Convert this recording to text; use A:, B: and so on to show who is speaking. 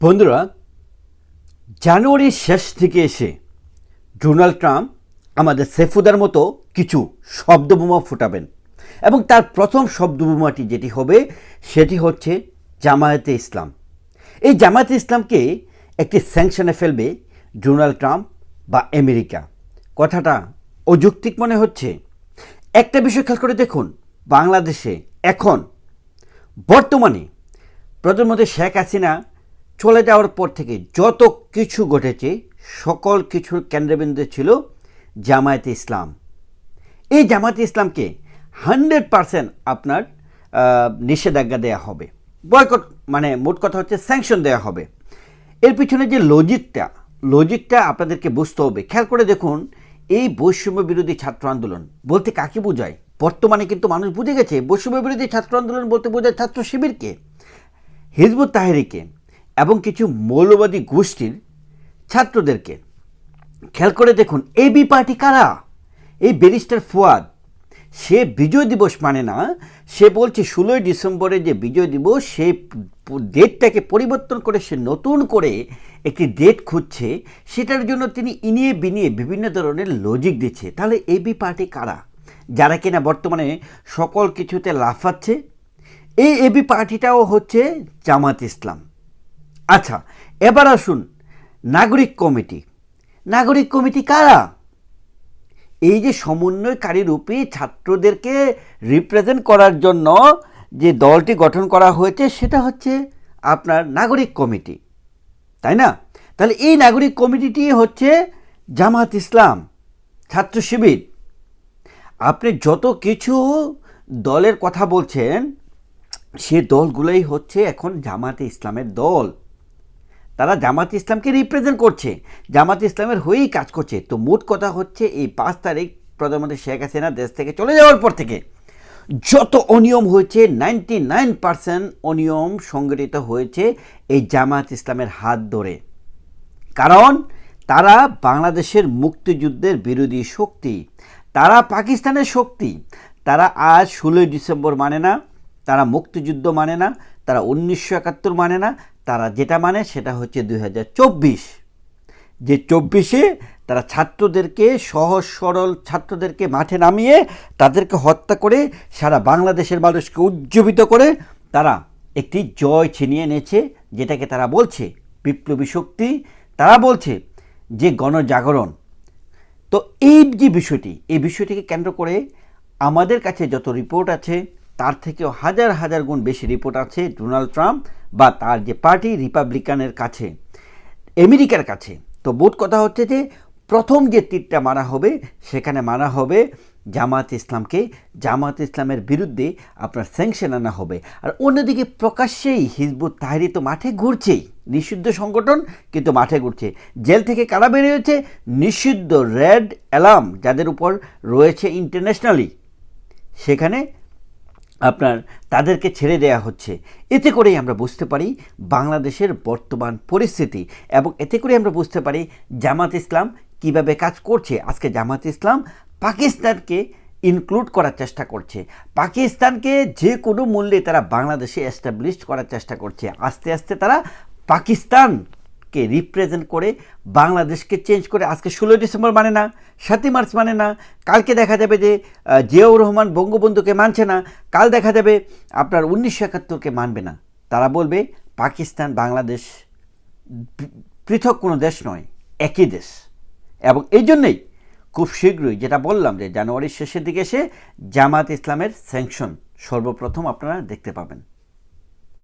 A: বন্ধুরা, জানুয়ারির শেষ থেকে এসে ডোনাল্ড ট্রাম্প আমাদের সেফুদার মতো কিছু শব্দবোমা ফুটাবেন এবং তার প্রথম শব্দবোমাটি যেটি হবে সেটি হচ্ছে জামায়াতে ইসলাম। এই জামায়াতে ইসলামকে একটি স্যাংশনে ফেলবে ডোনাল্ড ট্রাম্প বা আমেরিকা। কথাটা অযৌক্তিক মনে হচ্ছে। একটা বিষয় খেয়াল করে দেখুন, বাংলাদেশে এখন বর্তমানে প্রধানমন্ত্রী শেখ হাসিনা চলে যাওয়ার পর থেকে যত কিছু ঘটেছে, সকল কিছুর কেন্দ্রবিন্দু ছিল জামায়াতে ইসলাম। এই জামায়াতে ইসলামকে হান্ড্রেড পারসেন্ট আপনার নিষেধাজ্ঞা দেওয়া হবে। বয়কট মানে মোট কথা হচ্ছে স্যাংশন দেওয়া হবে। এর পিছনে যে লজিকটা লজিকটা আপনাদেরকে বুঝতে হবে। খেয়াল করে দেখুন, এই বৈষম্য বিরোধী ছাত্র আন্দোলন বলতে কাকে বোঝায়? বর্তমানে কিন্তু মানুষ বুঝে গেছে, বৈষম্য বিরোধী ছাত্র আন্দোলন বলতে বোঝায় ছাত্র শিবিরকে, হিজবুত তাহেরিকে। এবং কিছু মৌলবাদী গোষ্ঠীর ছাত্রদেরকে। খেয়াল করে দেখুন এবি পার্টি কারা? এই ব্যারিস্টার ফুয়াদ, সে বিজয় দিবস মানে না, সে বলছে ষোলোই ডিসেম্বরে যে বিজয় দিবস প- ডেটটাকে পরিবর্তন করে, সে নতুন করে একটি ডেট খুঁজছে, সেটার জন্য তিনি ইনিয়ে বিনিয়ে বিভিন্ন ধরনের লজিক দিচ্ছে। তাহলে এবি পার্টি কারা? যারা কিনা বর্তমানে সকল কিছুতে লাফাচ্ছে? এই এবি পার্টিটাও হচ্ছে জামাত ইসলাম। আচ্ছা এবার আসুন নাগরিক কমিটি। নাগরিক কমিটি কারা? এই যে সমন্বয়কারী রূপে ছাত্রদেরকে রিপ্রেজেন্ট করার জন্য যে দলটি গঠন করা হয়েছে, সেটা হচ্ছে আপনার নাগরিক কমিটি। তাই না? তাহলে এই নাগরিক কমিটিটি হচ্ছে জামাত ইসলাম, ছাত্র শিবির। আপনি যত কিছু দলের কথা বলছেন, সে দলগুলোই হচ্ছে এখন জামাতে ইসলামের দল। তারা জামাত ইসলামকে রিপ্রেজেন্ট করছে। জামাত ইসলামের হয়েই কাজ করছে। তো মোট কথা হচ্ছে, এই পাঁচ তারিখ প্রধানমন্ত্রী শেখ হাসিনা দেশ থেকে চলে যাওয়ার পর থেকে যত অনিয়ম হয়েছে নাইনটি নাইন পার্সেন্ট অনিয়ম সংগঠিত হয়েছে এই জামাত ইসলামের হাত ধরে। কারণ তারা বাংলাদেশের মুক্তিযুদ্ধের বিরোধী শক্তি। তারা পাকিস্তানের শক্তি। তারা আজ ষোলোই ডিসেম্বর মানে না, তারা মুক্তিযুদ্ধ মানে না, তারা উনিশশো একাত্তর মানে না তারা যেটা মানে সেটা হচ্ছে দুই হাজার চব্বিশ। যে চব্বিশে তারা ছাত্রদেরকে সহজ, সরল ছাত্রদেরকে মাঠে নামিয়ে তাদেরকে হত্যা করে সারা বাংলাদেশের মানুষকে উজ্জীবিত করে তারা একটি জয় ছিনিয়ে এনেছে, যেটাকে তারা বলছে বিপ্লবী শক্তি। তারা বলছে যে গণজাগরণ। তো এই যে বিষয়টি, এই বিষয়টিকে কেন্দ্র করে আমাদের কাছে যত রিপোর্ট আছে তার থেকেও হাজার হাজার গুণ বেশি রিপোর্ট আছে ডোনাল্ড ট্রাম্প বা তার যে পার্টি রিপাবলিকানের কাছে, আমেরিকার কাছে। তো বোধ কথা হচ্ছে যে প্রথম যে তীরটা মারা হবে, সেখানে মারা হবে জামাত ইসলামকে। জামাত ইসলামের বিরুদ্ধে আপনার স্যাংশন আনা হবে। আর অন্যদিকে প্রকাশ্যেই হিজবুত তাহারি তো মাঠে ঘুরছেই, নিষিদ্ধ সংগঠন কিন্তু মাঠে ঘুরছে। জেল থেকে কারা বেরিয়েছে? নিষিদ্ধ রেড অ্যালার্ম যাদের উপর রয়েছে ইন্টারন্যাশনালি সেখানে আপনার তাদেরকে ছেড়ে দেয়া হচ্ছে। এতে করেই আমরা বুঝতে পারি বাংলাদেশের বর্তমান পরিস্থিতি এবং এতে করে আমরা বুঝতে পারি জামাত ইসলাম কীভাবে কাজ করছে। আজকে জামাত ইসলাম পাকিস্তানকে ইনক্লুড করার চেষ্টা করছে। পাকিস্তানকে যে কোনো মূল্যে তারা বাংলাদেশে এস্টাবলিশ করার চেষ্টা করছে। আস্তে আস্তে তারা পাকিস্তানকে রিপ্রেজেন্ট করে, বাংলাদেশকে চেঞ্জ করে, আজকে ষোলোই ডিসেম্বর মানে না, সাতই মার্চ মানে না, কালকে দেখা যাবে যে জিয়াউর রহমান বঙ্গবন্ধুকে মানছে না, কাল দেখা যাবে আপনার উনিশশো একাত্তরকে মানবে না। তারা বলবে, পাকিস্তান, বাংলাদেশ পৃথক কোনো দেশ নয়, একই দেশ। এবং এই জন্যেই খুব শীঘ্রই যেটা বললাম যে, জানুয়ারির শেষের দিকে এসে জামাত ইসলামের স্যাংশন সর্বপ্রথম আপনারা দেখতে পাবেন।